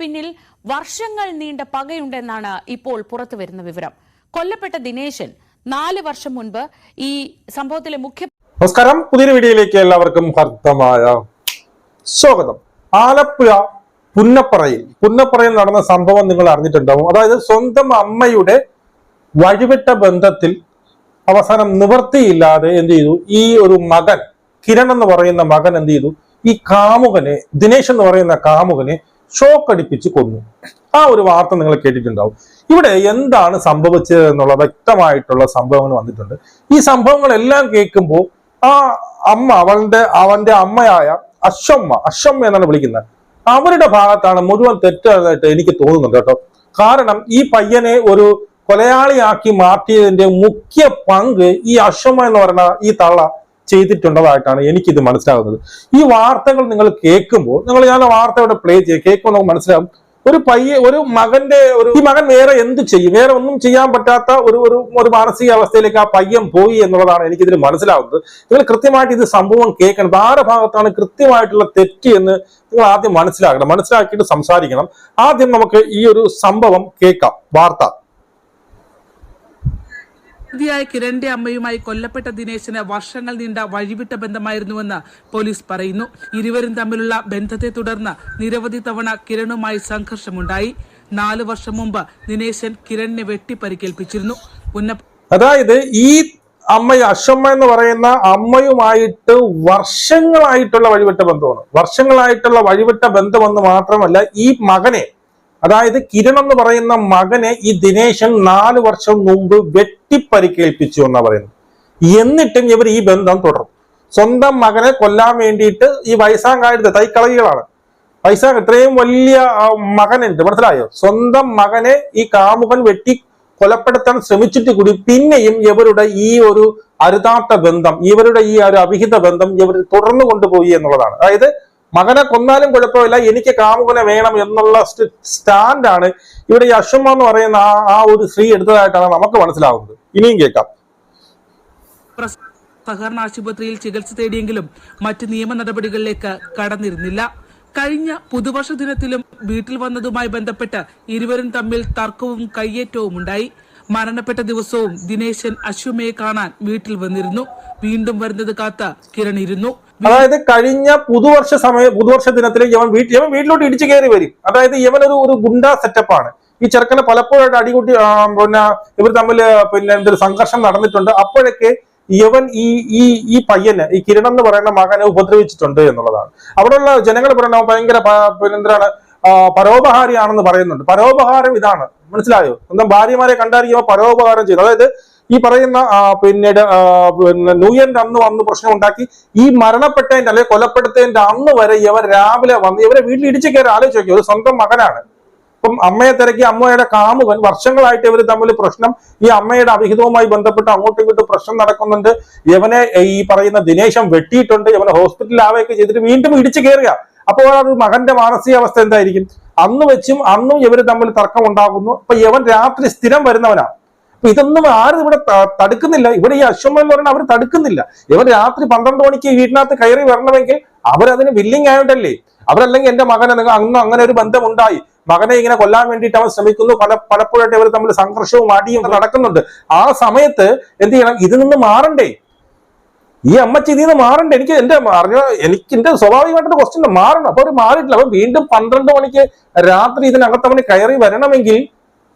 പിന്നിൽ വർഷങ്ങൾ നീണ്ട പകയുണ്ടെന്നാണ് ഇപ്പോൾ പുറത്തുവരുന്ന വിവരം. കൊല്ലപ്പെട്ട ദിനേശൻ നാല് വർഷം മുൻപ് ഈ സംഭവത്തിലെ മുഖ്യ നമസ്കാരം. പുതിയൊരു വീഡിയോയിലേക്ക് എല്ലാവർക്കും ഹർത്തമായ സ്വാഗതം. ആലപ്പുഴ പുന്നപ്പറയിൽ പുന്നപ്പറയിൽ നടന്ന സംഭവം നിങ്ങൾ അറിഞ്ഞിട്ടുണ്ടാവും. അതായത് സ്വന്തം അമ്മയുടെ വഴിവിട്ട ബന്ധത്തിൽ അവസാനം നിവർത്തിയില്ലാതെ എന്ത് ചെയ്തു? ഈ ഒരു മകൻ കിരൺ എന്ന് പറയുന്ന മകൻ എന്ത് ചെയ്തു? ഈ കാമുകനെ ദിനേശ് എന്ന് പറയുന്ന കാമുകനെ ഷോക്ക് അടിപ്പിച്ച് കൊന്നു. ആ ഒരു വാർത്ത നിങ്ങൾ കേട്ടിട്ടുണ്ടാവും. ഇവിടെ എന്താണ് സംഭവിച്ചത് എന്നുള്ള വ്യക്തമായിട്ടുള്ള സംഭവങ്ങൾ വന്നിട്ടുണ്ട്. ഈ സംഭവങ്ങളെല്ലാം കേൾക്കുമ്പോൾ ആ അമ്മ അവളുടെ അവന്റെ അമ്മയായ അശ്വമ്മ അശ്വമ്മ എന്നാണ് വിളിക്കുന്നത്. അവരുടെ ഭാഗത്താണ് മുഴുവൻ തെറ്റായിട്ട് എനിക്ക് തോന്നുന്നുണ്ട് കേട്ടോ. കാരണം ഈ പയ്യനെ ഒരു കൊലയാളിയാക്കി മാറ്റിയതിന്റെ മുഖ്യ പങ്ക് ഈ അശ്വമ്മ എന്ന് പറയുന്ന ഈ തള്ള ചെയ്തിട്ടുള്ളതായിട്ടാണ് എനിക്കിത് മനസ്സിലാകുന്നത് ഈ വാർത്തകൾ നിങ്ങൾ കേൾക്കുമ്പോൾ നിങ്ങൾ ഞാൻ ആ വാർത്ത ഇവിടെ പ്ലേ ചെയ്യുക കേൾക്കുമ്പോൾ നമുക്ക് മനസ്സിലാവും. ഒരു പയ്യെ ഒരു മകന്റെ ഒരു ഈ മകൻ വേറെ എന്ത് ചെയ്യും? വേറെ ഒന്നും ചെയ്യാൻ പറ്റാത്ത ഒരു ഒരു ഒരു മാനസിക അവസ്ഥയിലേക്ക് ആ പയ്യൻ പോയി എന്നുള്ളതാണ് എനിക്കിതിൽ മനസ്സിലാവുന്നത്. നിങ്ങൾ കൃത്യമായിട്ട് ഇത് സംഭവം കേൾക്കണം. ആരുടെ ഭാഗത്താണ് കൃത്യമായിട്ടുള്ള തെറ്റ് എന്ന് നിങ്ങൾ ആദ്യം മനസ്സിലാക്കണം. മനസ്സിലാക്കിയിട്ട് സംസാരിക്കണം. ആദ്യം നമുക്ക് ഈ ഒരു സംഭവം കേൾക്കാം. വാർത്ത. പ്രതിയായ കിരണിന്റെ അമ്മയുമായി കൊല്ലപ്പെട്ട ദിനേശന് വർഷങ്ങൾ നീണ്ട വഴിവിട്ട ബന്ധമായിരുന്നുവെന്ന് പോലീസ് പറയുന്നു. ഇരുവരും തമ്മിലുള്ള ബന്ധത്തെ തുടർന്ന് നിരവധി തവണ കിരണുമായി സംഘർഷമുണ്ടായി. നാല് വർഷം മുമ്പ് ദിനേശൻ കിരണിനെ വെട്ടിപ്പരിക്കേൽപ്പിച്ചിരുന്നു. അതായത് ഈ അമ്മ അശ്വമ്മ എന്ന് പറയുന്ന അമ്മയുമായിട്ട് വർഷങ്ങളായിട്ടുള്ള വഴിവിട്ട ബന്ധമാണ്. വർഷങ്ങളായിട്ടുള്ള വഴിവിട്ട ബന്ധമെന്ന് മാത്രമല്ല ഈ മകനെ അതായത് കിരൺ എന്ന് പറയുന്ന മകനെ ഈ ദിനേശൻ നാല് വർഷം മുമ്പ് വെട്ടിപ്പരിക്കേൽപ്പിച്ചു എന്നാ പറയുന്നത്. എന്നിട്ടും ഇവർ ഈ ബന്ധം തുടർന്നു സ്വന്തം മകനെ കൊല്ലാൻ വേണ്ടിയിട്ട് ഈ വയസ്സാങ്കാലത്ത് തൈക്കളകികളാണ്. വയസ്സാങ് ഇത്രയും വലിയ മകനുണ്ട്. മനസ്സിലായോ? സ്വന്തം മകനെ ഈ കാമുകൻ വെട്ടി കൊലപ്പെടുത്താൻ ശ്രമിച്ചിട്ട് കൂടി പിന്നെയും ഇവരുടെ ഈ ഒരു അരുതാത്ത ബന്ധം ഇവരുടെ ഈ ഒരു അവിഹിത ബന്ധം ഇവർ തുടർന്നു കൊണ്ടുപോയി എന്നുള്ളതാണ്. അതായത് മകനെ കൊന്നാലും കുഴപ്പമില്ല എനിക്ക് കാമുകനെ വേണം എന്നുള്ള സ്റ്റ് സ്റ്റാൻഡാണ് ഇവിടെ ഈ അശ്വമ്മ എന്ന് പറയുന്ന ആ ആ ഒരു സ്ത്രീ എടുത്തതായിട്ടാണ് നമുക്ക് മനസ്സിലാവുന്നത്. ഇനിയും കേൾക്കാം. സഹകരണ ആശുപത്രിയിൽ ചികിത്സ തേടിയെങ്കിലും മറ്റ് നിയമ നടപടികളിലേക്ക് കടന്നിരുന്നില്ല. കഴിഞ്ഞ പുതുവർഷ ദിനത്തിലും വീട്ടിൽ വന്നതുമായി ബന്ധപ്പെട്ട് ഇരുവരും തമ്മിൽ തർക്കവും കയ്യേറ്റവും ഉണ്ടായി മരണപ്പെട്ട ദിവസവും ദിനേശൻ അശ്വമയെ കാണാൻ വീട്ടിൽ വന്നിരുന്നു. വീണ്ടും വരുന്നത് കാത്ത കിരൺ ഇരുന്നു. അതായത് കഴിഞ്ഞ പുതുവർഷ സമയം പുതുവർഷ ദിനത്തിലേക്ക് ഇവൻ വീട്ടിൽ യവൻ വീട്ടിലോട്ട് ഇടിച്ചു കയറി വരും. അതായത് യവൻ ഒരു ഒരു ഗുണ്ട സെറ്റപ്പാണ് ഈ ചെറുക്കനെ പലപ്പോഴായിട്ട് അടികൂട്ടി പിന്നെ ഇവർ തമ്മിൽ പിന്നെ എന്തൊരു സംഘർഷം നടന്നിട്ടുണ്ട്. അപ്പോഴൊക്കെ ഇവൻ ഈ ഈ ഈ പയ്യനെ ഈ കിരൺ എന്ന് പറയുന്ന മകനെ ഉപദ്രവിച്ചിട്ടുണ്ട് എന്നുള്ളതാണ്. അവിടെയുള്ള ജനങ്ങൾ പറയുന്നത് ഭയങ്കര പ- പിന്നെ എന്താണ് ആ, പരോപഹാരിയാണെന്ന് പറയുന്നുണ്ട്. പരോപഹാരം ഇതാണ്. മനസ്സിലായോ? സ്വന്തം ഭാര്യമാരെ കണ്ടായിരിക്കുമ്പോൾ പരോപകാരം ചെയ്തു. അതായത് ഈ പറയുന്ന പിന്നീട് പിന്നെ ന്യൂ അന്ന് വന്ന് പ്രശ്നം ഉണ്ടാക്കി ഈ മരണപ്പെട്ടതിന്റെ അല്ലെങ്കിൽ കൊലപ്പെടുത്തതിന്റെ അന്ന് വരെ ഇവർ രാവിലെ വന്ന് ഇവരെ വീട്ടിൽ ഇടിച്ചു കയറി ആലോചിച്ച് നോക്കി ഒരു സ്വന്തം മകനാണ്. ഇപ്പം അമ്മയെ തിരക്കി അമ്മയുടെ കാമുകൻ വർഷങ്ങളായിട്ട് ഇവർ തമ്മിൽ പ്രശ്നം. ഈ അമ്മയുടെ അവിഹിതവുമായി ബന്ധപ്പെട്ട് അങ്ങോട്ടും ഇങ്ങോട്ടും പ്രശ്നം നടക്കുന്നുണ്ട്. ഇവനെ ഈ പറയുന്ന ദിനേശം വെട്ടിയിട്ടുണ്ട്. ഇവനെ ഹോസ്പിറ്റലിൽ ആവുകയൊക്കെ ചെയ്തിട്ട് വീണ്ടും ഇടിച്ചു കയറുക. അപ്പോൾ അത് മകന്റെ മാനസികാവസ്ഥ എന്തായിരിക്കും? അന്ന് വെച്ചും അന്നും ഇവർ തമ്മിൽ തർക്കം ഉണ്ടാകുന്നു അപ്പൊ യവൻ രാത്രി സ്ഥിരം വരുന്നവനാണ് അപ്പൊ ഇതൊന്നും ആരും ഇവിടെ തടുക്കുന്നില്ല. ഇവിടെ ഈ അശ്വമ എന്ന് പറയുന്നത് അവർ തടുക്കുന്നില്ല. ഇവർ രാത്രി പന്ത്രണ്ട് മണിക്ക് വീട്ടിനകത്ത് കയറി വരണമെങ്കിൽ അവരതിന് വില്ലിങ് ആയിട്ടല്ലേ അവരല്ലെങ്കിൽ എന്റെ മകനെ അന്ന് അങ്ങനെ ഒരു ബന്ധം ഉണ്ടായി മകനെ ഇങ്ങനെ കൊല്ലാൻ വേണ്ടിയിട്ട് അവൻ ശ്രമിക്കുന്നു. പല പലപ്പോഴായിട്ട് ഇവർ തമ്മിൽ സംഘർഷവും അടിയും നടക്കുന്നുണ്ട്. ആ സമയത്ത് എന്ത് ചെയ്യണം? ഇതിൽ നിന്ന് മാറണ്ടേ? ഈ അമ്മച്ചി നീന്ന് മാറണ്ട. എനിക്ക് എന്റെ അറിഞ്ഞ എനിക്ക് എന്റെ സ്വാഭാവികമായിട്ടൊരു ക്വസ്റ്റ്യൻ മാറണം. അപ്പൊ അവർ മാറിയിട്ടില്ല. അപ്പൊ വീണ്ടും പന്ത്രണ്ട് മണിക്ക് രാത്രി ഇതിനകത്ത് അവന് കയറി വരണമെങ്കിൽ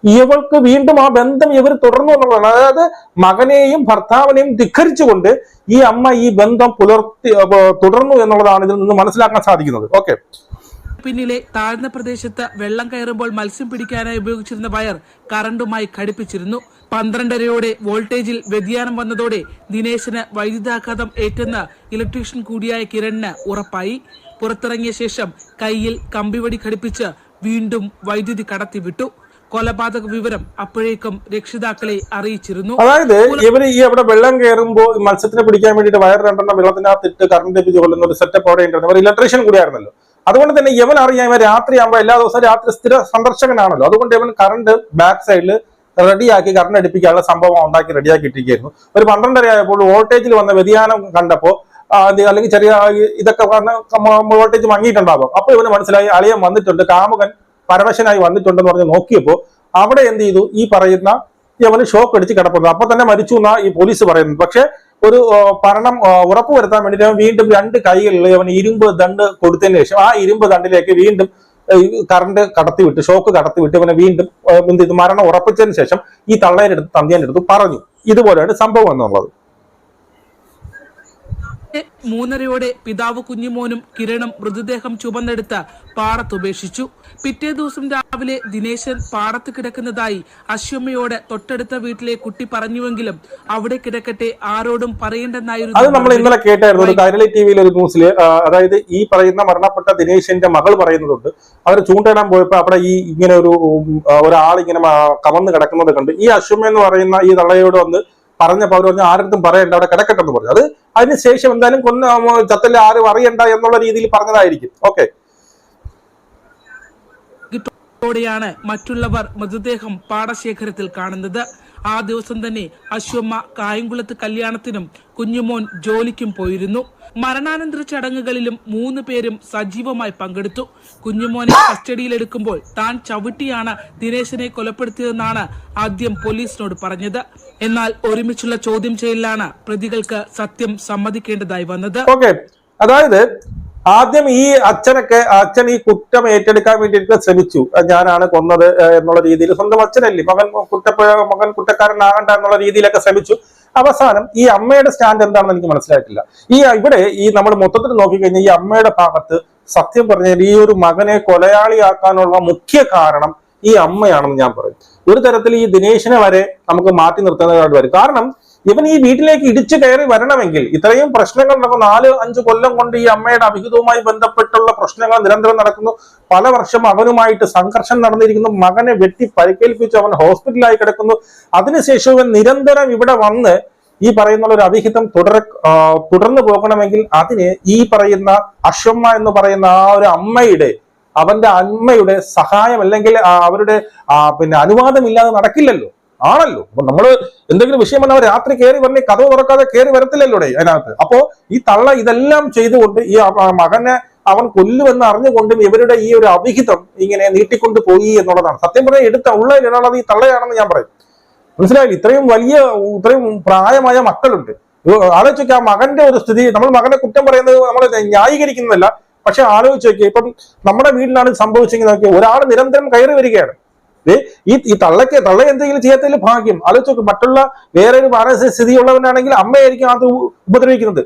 ഇവൾക്ക് വീണ്ടും ആ ബന്ധം ഇവർ തുടർന്നു എന്നുള്ളതാണ്. അതായത് മകനെയും ഭർത്താവിനെയും ധിഖരിച്ചുകൊണ്ട് ഈ അമ്മ ഈ ബന്ധം പുലർത്തി തുടർന്നു എന്നുള്ളതാണ് ഇതിൽ നിന്ന് മനസ്സിലാക്കാൻ സാധിക്കുന്നത്. ഓക്കെ പിന്നിലെ താഴ്ന്ന പ്രദേശത്ത് വെള്ളം കയറുമ്പോൾ മത്സ്യം പിടിക്കാനായി ഉപയോഗിച്ചിരുന്ന വയർ കറണ്ടുമായി ഘടിപ്പിച്ചിരുന്നു. പന്ത്രണ്ടരയോടെ വോൾട്ടേജിൽ വ്യതിയാനം വന്നതോടെ ദിനേശന് വൈദ്യുതാഘാതം ഏറ്റെന്ന് ഇലക്ട്രീഷ്യൻ കൂടിയായ കിരണിന് ഉറപ്പായി. പുറത്തിറങ്ങിയ ശേഷം കയ്യിൽ കമ്പിവടി ഘടിപ്പിച്ച് വീണ്ടും വൈദ്യുതി കടത്തിവിട്ടു. കൊലപാതക വിവരം അപ്പോഴേക്കും രക്ഷിതാക്കളെ അറിയിച്ചിരുന്നു. അതായത് ഇവർ ഈ അവിടെ വെള്ളം കയറുമ്പോൾ മത്സ്യത്തിന് പിടിക്കാൻ വേണ്ടിയിട്ട് വയർ രണ്ടെണ്ണം വെള്ളത്തിനകത്ത് ഇട്ട് കറണ്ട് എത്തിച്ച് കൊല്ലുന്ന ഒരു സെറ്റപ്പ് അവിടെ ഉണ്ടായിരുന്നു. ഇലക്ട്രീഷ്യൻ കൂടിയായിരുന്നല്ലോ. അതുകൊണ്ട് തന്നെ യവൻ അറിയാം ഇവൻ രാത്രിയാകുമ്പോൾ എല്ലാ ദിവസവും രാത്രി സ്ഥിര സന്ദർശകനാണല്ലോ. അതുകൊണ്ട് ഇവൻ കറണ്ട് ബാക്ക് സൈഡിൽ റെഡിയാക്കി കറണ്ട് അടുപ്പിക്കാനുള്ള സംഭവം ഉണ്ടാക്കി റെഡിയാക്കി ഇട്ടിരിക്കുന്നു ഒരു പന്ത്രണ്ടര ആയപ്പോൾ വോൾട്ടേജിൽ വന്ന വ്യതിയാനം കണ്ടപ്പോൾ അല്ലെങ്കിൽ ചെറിയ ഇതൊക്കെ വോൾട്ടേജ് മങ്ങിയിട്ടുണ്ടാകും അപ്പോൾ ഇവന് മനസ്സിലായി അളിയൻ വന്നിട്ടുണ്ട് കാമുകൻ പരവശനായി വന്നിട്ടുണ്ടെന്ന് പറഞ്ഞ് നോക്കിയപ്പോൾ അവിടെ എന്ത് ചെയ്തു? ഈ പറയുന്ന യവന് ഷോക്ക് അടിച്ച് കിടപ്പുന്നത് അപ്പൊ തന്നെ മരിച്ചു എന്നാ ഈ പോലീസ് പറയുന്നത്. പക്ഷെ ഒരു ഭരണം ഉറപ്പുവരുത്താൻ വേണ്ടിയിട്ട് അവൻ വീണ്ടും രണ്ട് കൈകളിൽ അവൻ ഇരുമ്പ് ദണ്ട് കൊടുത്തതിന് ശേഷം ആ ഇരുമ്പ് ദണ്ടിലേക്ക് വീണ്ടും കറണ്ട് കടത്തിവിട്ട് ഷോക്ക് കടത്തിവിട്ട് അവനെ വീണ്ടും എന്ത് ചെയ്തു? മരണം ഉറപ്പിച്ചതിന് ശേഷം ഈ തള്ളേരെടുത്ത് അടുത്ത് തന്തിയന്റെ അടുത്ത് പറഞ്ഞു. ഇതുപോലെയാണ് സംഭവം എന്നുള്ളത്. മൂന്നരയോടെ പിതാവ് കുഞ്ഞുമോനും കിരണും മൃതദേഹം ചുമന്നെടുത്ത് പാടത്തുപേക്ഷിച്ചു പിറ്റേ ദിവസം രാവിലെ ദിനേശൻ പാടത്ത് കിടക്കുന്നതായി അശ്വമ്മയോട് തൊട്ടടുത്ത വീട്ടിലെ കുട്ടി പറഞ്ഞുവെങ്കിലും അവിടെ കിടക്കട്ടെ ആരോടും അത് പറയേണ്ടെന്നായിരുന്നു നമ്മൾ ഇന്നലെ കേട്ടായിരുന്നു. ഒരു കൈരളി ടി വിയിൽ ഒരു ന്യൂസിൽ അതായത് ഈ പറയുന്ന മരണപ്പെട്ട ദിനേശന്റെ മകൾ പറയുന്നതുണ്ട്. അവർ ചൂണ്ടയിടാൻ പോയപ്പോ അവിടെ ഈ ഇങ്ങനെ ഒരു ഒരാൾ ഇങ്ങനെ കവന്ന് കമന്ന് കിടക്കുന്നത് കണ്ട് ഈ അശ്വമ്മ എന്ന് പറയുന്ന ഈ തള്ളയോട് വന്ന് പറഞ്ഞപ്പോ അവർ പറഞ്ഞു ആരടുത്തും പറയണ്ട അവിടെ കിടക്കട്ടെന്ന് പറഞ്ഞു. അത് അതിനുശേഷം എന്തായാലും കൊന്ന ചത്തല്ല ആരും അറിയണ്ട എന്നുള്ള രീതിയിൽ പറഞ്ഞതായിരിക്കും. ഓക്കെ ോടെയാണ് മറ്റുള്ളവർ മൃതദേഹം പാടശേഖരത്തിൽ കാണുന്നത്. ആ ദിവസം തന്നെ അശ്വമ്മ കായംകുളത്ത് കല്യാണത്തിനും കുഞ്ഞുമോൻ ജോലിക്കും പോയിരുന്നു. മരണാനന്തര ചടങ്ങുകളിലും മൂന്ന് പേരും സജീവമായി പങ്കെടുത്തു. കുഞ്ഞുമോനെ കസ്റ്റഡിയിലെടുക്കുമ്പോൾ താൻ ചവിട്ടിയാണ് ദിനേശനെ കൊലപ്പെടുത്തിയതെന്നാണ് ആദ്യം പോലീസിനോട് പറഞ്ഞത്. എന്നാൽ ഒരുമിച്ചുള്ള ചോദ്യം ചെയ്യലിലാണ് പ്രതികൾക്ക് സത്യം സമ്മതിക്കേണ്ടതായി വന്നത്. അതായത് ആദ്യം ഈ അച്ഛനൊക്കെ അച്ഛൻ ഈ കുറ്റം ഏറ്റെടുക്കാൻ വേണ്ടിയിട്ട് ശ്രമിച്ചു. ഞാനാണ് കൊന്നത് എന്നുള്ള രീതിയിൽ സ്വന്തം അച്ഛനല്ലേ. മകൻ കുറ്റപ്പ മകൻ കുറ്റക്കാരനാകണ്ട എന്നുള്ള രീതിയിലൊക്കെ ശ്രമിച്ചു. അവസാനം ഈ അമ്മയുടെ സ്റ്റാൻഡ് എന്താണെന്ന് എനിക്ക് മനസ്സിലായിട്ടില്ല. ഈ ഇവിടെ ഈ നമ്മൾ മൊത്തത്തിൽ നോക്കിക്കഴിഞ്ഞാൽ ഈ അമ്മയുടെ ഭാഗത്ത് സത്യം പറഞ്ഞാൽ ഈ ഒരു മകനെ കൊലയാളിയാക്കാനുള്ള മുഖ്യ കാരണം ഈ അമ്മയാണെന്ന് ഞാൻ പറയും. ഒരു തരത്തിൽ ഈ ദിനേശിനെ വരെ നമുക്ക് മാറ്റി നിർത്തുന്നതായിട്ട് വരും. കാരണം ഇവൻ ഈ വീട്ടിലേക്ക് ഇടിച്ചു കയറി വരണമെങ്കിൽ ഇത്രയും പ്രശ്നങ്ങൾ നടക്കും നാല് അഞ്ച് കൊല്ലം കൊണ്ട് ഈ അമ്മയുടെ അഭിഹിതവുമായി ബന്ധപ്പെട്ടുള്ള പ്രശ്നങ്ങൾ നിരന്തരം നടക്കുന്നു. പല വർഷം അവനുമായിട്ട് സംഘർഷം നടന്നിരിക്കുന്നു. മകനെ വെട്ടി പരിക്കേൽപ്പിച്ച്. അവൻ ഹോസ്പിറ്റലായി കിടക്കുന്നു. അതിനുശേഷം ഇവൻ നിരന്തരം ഇവിടെ വന്ന് ഈ പറയുന്ന ഒരു അവിഹിതം തുടര തുടർന്നു പോകണമെങ്കിൽ അതിന് ഈ പറയുന്ന അശ്വമ്മ എന്ന് പറയുന്ന ആ ഒരു അമ്മയുടെ അവന്റെ അമ്മയുടെ സഹായം അല്ലെങ്കിൽ അവരുടെ പിന്നെ അനുവാദമില്ലാതെ നടക്കില്ലല്ലോ. ആണല്ലോ. അപ്പൊ നമ്മൾ എന്തെങ്കിലും വിഷയം വന്നാൽ രാത്രി കയറി വരണേ കഥ തുറക്കാതെ കയറി വരത്തില്ലല്ലോ അതിനകത്ത്. അപ്പോ ഈ തള്ള ഇതെല്ലാം ചെയ്തുകൊണ്ട് ഈ മകനെ അവൻ കൊല്ലുമെന്ന് അറിഞ്ഞുകൊണ്ടും ഇവരുടെ ഈ ഒരു അവിഹിതം ഇങ്ങനെ നീട്ടിക്കൊണ്ട് പോയി എന്നുള്ളതാണ്. സത്യം പറഞ്ഞാൽ എടുത്ത ഉള്ള ഒരാളത് ഈ തള്ളയാണെന്ന് ഞാൻ പറയും. മനസ്സിലായില്ല? ഇത്രയും വലിയ ഇത്രയും പ്രായമായ മക്കളുണ്ട്. ആലോചിച്ചൊക്കെ ആ മകന്റെ ഒരു സ്ഥിതി നമ്മൾ മകനെ കുറ്റം പറയുന്നത് നമ്മൾ ന്യായീകരിക്കുന്നതല്ല. പക്ഷെ ആലോചിച്ച് നോക്കിയ ഇപ്പം നമ്മുടെ വീട്ടിലാണ് സംഭവിച്ചെങ്കിൽ നോക്കിയാൽ ഒരാൾ നിരന്തരം കയറി വരികയാണ്. ഈ ഈ തള്ളക്ക് തള്ള എന്തെങ്കിലും ചെയ്യാത്തതിൽ ഭാഗ്യം. ആലോചിച്ച് മറ്റുള്ള വേറെ ഒരു മാനസിക സ്ഥിതിയുള്ളവനാണെങ്കിൽ അമ്മയായിരിക്കും അത് ഉപദ്രവിക്കുന്നത്.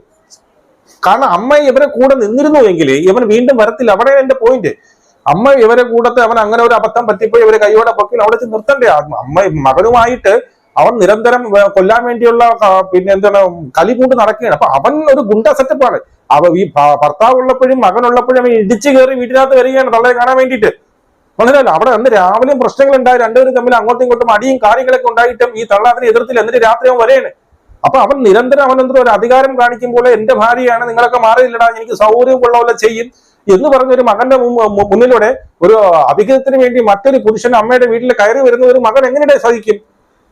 കാരണം അമ്മ ഇവരെ കൂടെ നിന്നിരുന്നു എങ്കിൽ ഇവൻ വീണ്ടും വരത്തില്ല. അവിടെ എന്റെ പോയിന്റ് അമ്മ ഇവരെ കൂടത്തെ അവൻ അങ്ങനെ ഒരു അബദ്ധം പറ്റിപ്പോയി ഇവരെ കൈയോടെ പൊക്കിൽ അവിടെ വെച്ച് നിർത്തണ്ടേ? അമ്മ മകനുമായിട്ട് അവൻ നിരന്തരം കൊല്ലാൻ വേണ്ടിയുള്ള പിന്നെ എന്താണ് കളി കൂട്ട് നടക്കുകയാണ്. അപ്പൊ അവൻ ഒരു ഗുണ്ട സെറ്റപ്പാണ് അവ ഈ ഭർത്താവ് ഉള്ളപ്പോഴും മകനുള്ളപ്പോഴും അവൻ ഇടിച്ചു കയറി വീട്ടിനകത്ത് വരികയാണ് തള്ളയെ കാണാൻ വേണ്ടിയിട്ട്. മനസ്സിലായില്ല അവിടെ അന്ന് രാവിലെയും പ്രശ്നങ്ങൾ ഉണ്ടായി. രണ്ടുപേരും തമ്മിൽ അങ്ങോട്ടും ഇങ്ങോട്ടും അടിയും കാര്യങ്ങളൊക്കെ ഉണ്ടായിട്ടും ഈ തള്ള എതിർത്തിൽ എന്നിട്ട് രാത്രി അവൻ വരെയാണ്. അപ്പൊ അവൻ നിരന്തരം അവൻ എന്തോ ഒരു അധികാരം കാണിക്കുമ്പോൾ എന്റെ ഭാര്യയാണ് നിങ്ങളൊക്കെ മാറിയില്ലടാ എനിക്ക് സൗകര്യം ഉള്ളവല്ല ചെയ്യും എന്ന് പറഞ്ഞ ഒരു മകന്റെ മുന്നിലൂടെ ഒരു അഭിഹിതത്തിന് വേണ്ടി മറ്റൊരു പുരുഷൻ അമ്മയുടെ വീട്ടിൽ കയറി വരുന്ന ഒരു മകൻ എങ്ങനെ സഹിക്കും?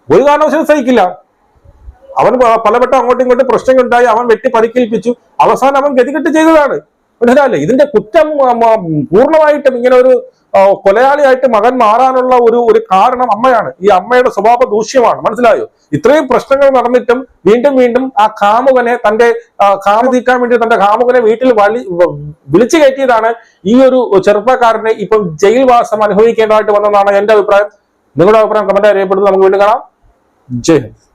ഒരു കാരണവശാലും സഹിക്കില്ല. അവൻ പലവട്ടം അങ്ങോട്ടും ഇങ്ങോട്ടും പ്രശ്നങ്ങൾ ഉണ്ടായി. അവൻ വെട്ടി പരിക്കേൽപ്പിച്ചു. അവസാനം അവൻ ഗതികെട്ട് ചെയ്തതാണ്. മനസ്സിലായില്ലേ? ഇതിന്റെ കുറ്റം പൂർണമായിട്ടും ഇങ്ങനെ ഒരു കൊലയാളിയായിട്ട് മകൻ മാറാനുള്ള ഒരു ഒരു കാരണം അമ്മയാണ്. ഈ അമ്മയുടെ സ്വഭാവ ദൂഷ്യമാണ്. മനസ്സിലായോ? ഇത്രയും പ്രശ്നങ്ങൾ നടന്നിട്ടും വീണ്ടും വീണ്ടും ആ കാമുകനെ തന്റെ കാമ തീക്കാൻ വേണ്ടി തന്റെ കാമുകനെ വീട്ടിൽ വലി വിളിച്ചു കയറ്റിയതാണ് ഈ ഒരു ചെറുപ്പക്കാരനെ ഇപ്പം ജയിൽവാസം അനുഭവിക്കേണ്ടതായിട്ട് വന്നതാണ് എന്റെ അഭിപ്രായം. നിങ്ങളുടെ അഭിപ്രായം കമന്റ് അറിയപ്പെടുന്നത് നമുക്ക് വീണ്ടും കാണാം. ജയ് ഹിന്ദ്.